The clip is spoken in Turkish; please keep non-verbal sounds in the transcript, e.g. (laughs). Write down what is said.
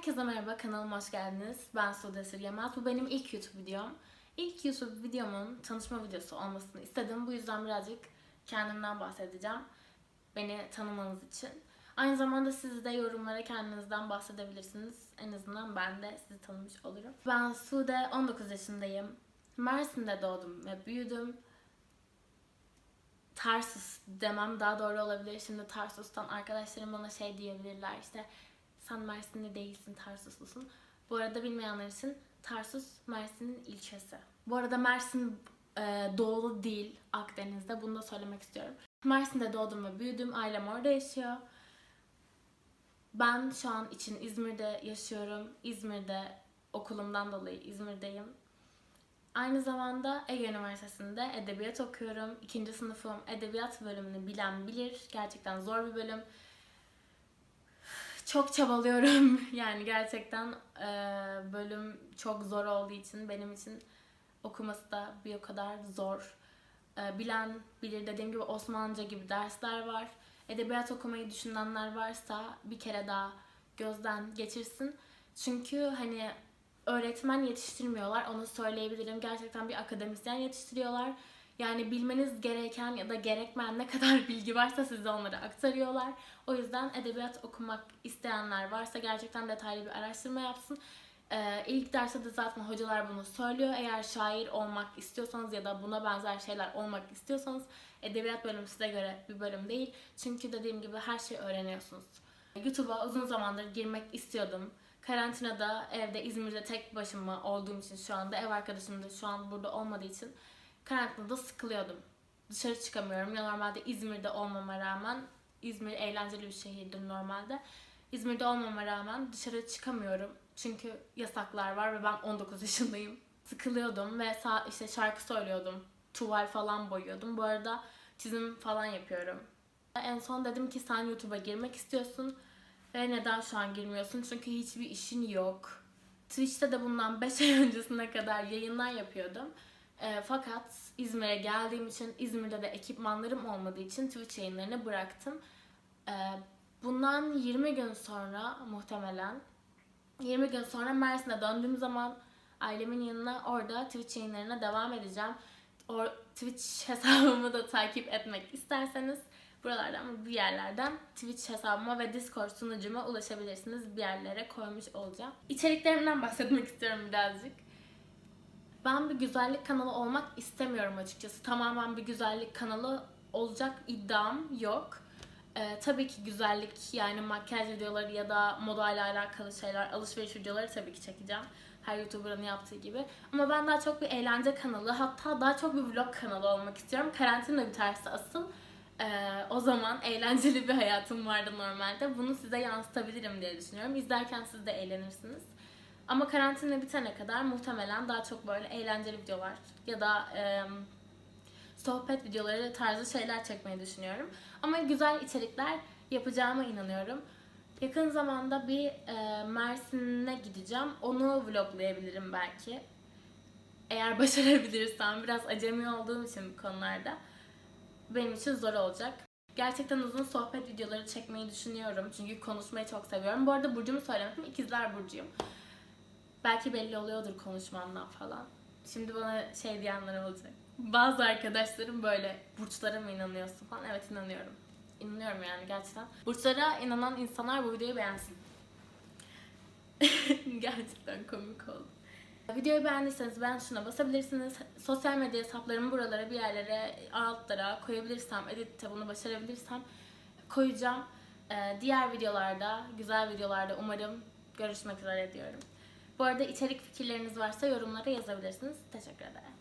Herkese merhaba, kanalıma hoş geldiniz. Ben Sude Esir. Bu benim ilk YouTube videom. İlk YouTube videomun tanışma videosu olmasını istedim. Bu yüzden birazcık kendimden bahsedeceğim. Beni tanımanız için. Aynı zamanda siz de yorumlara kendinizden bahsedebilirsiniz. En azından ben de sizi tanımış olurum. Ben Sude, 19 yaşındayım. Mersin'de doğdum ve büyüdüm. Tarsus demem daha doğru olabilir. Şimdi Tarsus'tan arkadaşlarım bana şey diyebilirler işte sen Mersinli değilsin Tarsuslusun. Bu arada bilmeyenler için Tarsus Mersin'in ilçesi. Bu arada Mersin e, doğulu değil Akdeniz'de. Bunu da söylemek istiyorum. Mersin'de doğdum ve büyüdüm. Ailem orada yaşıyor. Ben şu an için İzmir'de yaşıyorum. İzmir'de okulumdan dolayı İzmir'deyim. Aynı zamanda Ege Üniversitesi'nde edebiyat okuyorum. İkinci sınıfım. Edebiyat bölümünü bilen bilir. Gerçekten zor bir bölüm. Çok çabalıyorum. (laughs) Yani gerçekten e, bölüm çok zor olduğu için benim için okuması da bir o kadar zor. E, bilen bilir dediğim gibi Osmanlıca gibi dersler var. Edebiyat okumayı düşünenler varsa bir kere daha gözden geçirsin. Çünkü hani öğretmen yetiştirmiyorlar. Onu söyleyebilirim. Gerçekten bir akademisyen yetiştiriyorlar. Yani bilmeniz gereken ya da gerekmeyen ne kadar (laughs) bilgi varsa size onları aktarıyorlar. O yüzden edebiyat okumak isteyenler varsa gerçekten detaylı bir araştırma yapsın. Ee, ilk derste de zaten hocalar bunu söylüyor. Eğer şair olmak istiyorsanız ya da buna benzer şeyler olmak istiyorsanız edebiyat bölümü size göre bir bölüm değil. Çünkü dediğim gibi her şeyi öğreniyorsunuz. YouTube'a uzun zamandır girmek istiyordum. Karantinada evde İzmir'de tek başıma olduğum için şu anda ev arkadaşım da şu an burada olmadığı için karantinada sıkılıyordum. Dışarı çıkamıyorum. Ya normalde İzmir'de olmama rağmen İzmir eğlenceli bir şehirdir normalde. İzmir'de olmama rağmen dışarı çıkamıyorum. Çünkü yasaklar var ve ben 19 yaşındayım. Sıkılıyordum ve sağ, işte şarkı söylüyordum. Tuval falan boyuyordum. Bu arada çizim falan yapıyorum. En son dedim ki sen YouTube'a girmek istiyorsun ve neden şu an girmiyorsun? Çünkü hiçbir işin yok. Twitch'te de bundan 5 ay (laughs) öncesine kadar yayınlar yapıyordum. E, fakat İzmir'e geldiğim için, İzmir'de de ekipmanlarım olmadığı için Twitch yayınlarını bıraktım. E, bundan 20 gün sonra muhtemelen 20 gün sonra Mersin'e döndüğüm zaman ailemin yanına orada Twitch yayınlarına devam edeceğim. O Twitch (laughs) hesabımı da takip etmek isterseniz buralardan bir yerlerden Twitch hesabıma ve Discord sunucuma ulaşabilirsiniz. Bir yerlere koymuş olacağım. İçeriklerimden bahsetmek istiyorum birazcık. Ben bir güzellik kanalı olmak istemiyorum açıkçası. Tamamen bir güzellik kanalı olacak iddiam yok. Ee, tabii ki güzellik yani makyaj videoları ya da moda ile alakalı şeyler, alışveriş videoları tabii ki çekeceğim. Her YouTuber'ın yaptığı gibi. Ama ben daha çok bir eğlence kanalı, hatta daha çok bir vlog kanalı olmak istiyorum. Karantina biterse asıl. Ee, o zaman eğlenceli bir hayatım vardı normalde. Bunu size yansıtabilirim diye düşünüyorum. İzlerken siz de eğlenirsiniz. Ama karantina bitene kadar muhtemelen daha çok böyle eğlenceli videolar ya da e, sohbet videoları tarzı şeyler çekmeyi düşünüyorum. Ama güzel içerikler yapacağıma inanıyorum. Yakın zamanda bir e, Mersin'e gideceğim. Onu vloglayabilirim belki. Eğer (laughs) başarabilirsem biraz acemi olduğum için bu konularda benim için zor olacak. Gerçekten uzun sohbet videoları çekmeyi düşünüyorum. Çünkü konuşmayı çok seviyorum. Bu arada Burcu'mu söylemedim. İkizler Burcu'yum. Belki belli oluyordur konuşmamdan falan. Şimdi bana şey diyenler olacak. Bazı arkadaşlarım böyle burçlara mı inanıyorsun falan. Evet inanıyorum. İnanıyorum yani gerçekten. Burçlara inanan insanlar bu videoyu beğensin. (laughs) gerçekten komik oldu. Videoyu beğendiyseniz ben şuna basabilirsiniz. Sosyal medya hesaplarımı buralara bir yerlere altlara koyabilirsem, editte bunu başarabilirsem koyacağım. Ee, diğer videolarda, güzel videolarda umarım görüşmek üzere diyorum. Bu arada içerik fikirleriniz varsa yorumlara yazabilirsiniz. Teşekkür ederim.